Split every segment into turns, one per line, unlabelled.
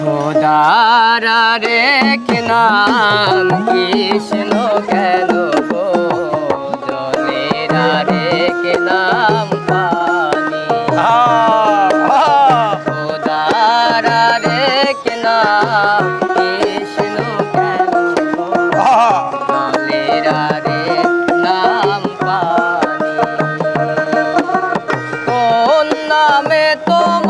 খোদারা রে কে নাম কৃষ্ণ কেন গো? জলেরা রে কে নাম পানি। খোদারা রে কে নাম কৃষ্ণ কেন গো? জলেরা রে নাম পানি। কোন নামে তোমায়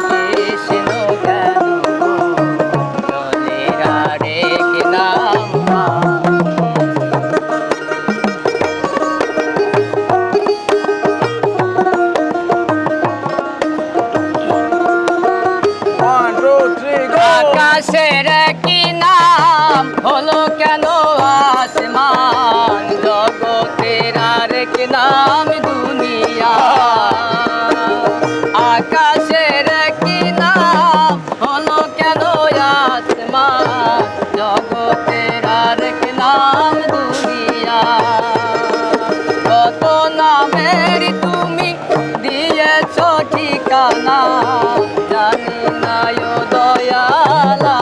আকাশের কি নাম হলো কেন আসমান? জগতের আর কি নাম দুনিয়া। আকাশের কি নাম হলো কেন আসমান? জগতের আর কি নাম দুনিয়া। কত নামের তুমি দিয়েছ ঠিকানা করুণায় দয়ালা।